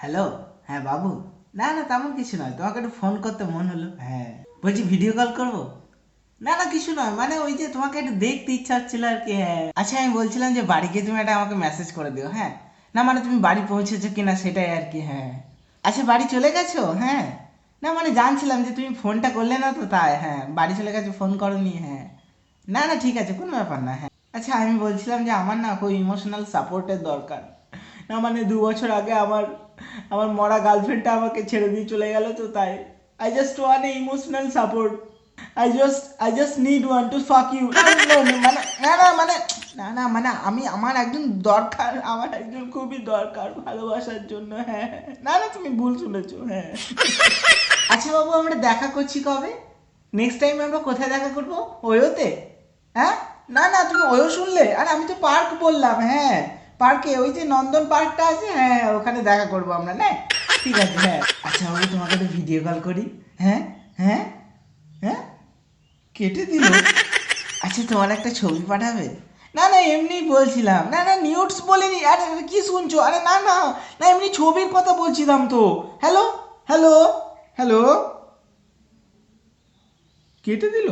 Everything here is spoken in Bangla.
হ্যালো? হ্যাঁ বাবু। না না, তেমন কিছু নয়। তোমাকে একটু ফোন করতে মন হলো। হ্যাঁ। বলছি ভিডিও কল করব? না না, কিছু নয়। মানে ওই যে তোমাকে একটু দেখতে ইচ্ছা হচ্ছিল আর কি হ্যাঁ। আচ্ছা আমি বলছিলাম যে বাড়ি গিয়ে তুমি একটা আমাকে মেসেজ করে দিও হ্যাঁ। না মানে তুমি বাড়ি পৌঁছেছো কিনা সেটাই আর কি হ্যাঁ। আচ্ছা বাড়ি চলে গেছো? হ্যাঁ। না মানে জানছিলাম যে তুমি ফোনটা করলে না তো তাই হ্যাঁ। বাড়ি চলে গেছো ফোন করনি হ্যাঁ। না না, ঠিক আছে, কোনো ব্যাপার না হ্যাঁ। আচ্ছা আমি বলছিলাম যে আমার না খুব ইমোশনাল সাপোর্টের দরকার। না মানে দু বছর আগে আমার আমার মরা গার্লফ্রেন্ডটা আমাকে ছেড়ে দিয়ে চলে গেল তো তাই। I just want a emotional support I just I just need want to fuck you মানে না না মানে না না মানে আমি, আমার একজন দরকার, আমার একজন খুবই দরকার ভালোবাসার জন্য হ্যাঁ হ্যাঁ। না না, তুমি ভুল শুনেছো হ্যাঁ। আচ্ছা বাবু, আমরা দেখা করছি কবে? নেক্সট টাইম আমরা কোথায় দেখা করব? ওয়োতে হ্যাঁ? না না, তুমি ওয়ো শুনলে? আরে আমি তো পার্ক বললাম হ্যাঁ। পার্কে, ওই যে নন্দন পার্কটা আছে হ্যাঁ ওখানে দেখা করব আমরা, না? ঠিক আছে হ্যাঁ। আচ্ছা বাবু, তোমাকে তো ভিডিও কল করি। হ্যাঁ? হ্যাঁ? হ্যাঁ? কেটে দিল। আচ্ছা তোমার একটা ছবি পাঠাবে? না না, এমনি বলছিলাম। না না নিউটস বলিনি। আরে কি শুনছো? আরে, না না না, এমনি ছবির কথা বলছিলাম তো। হ্যালো হ্যালো হ্যালো কেটে দিল?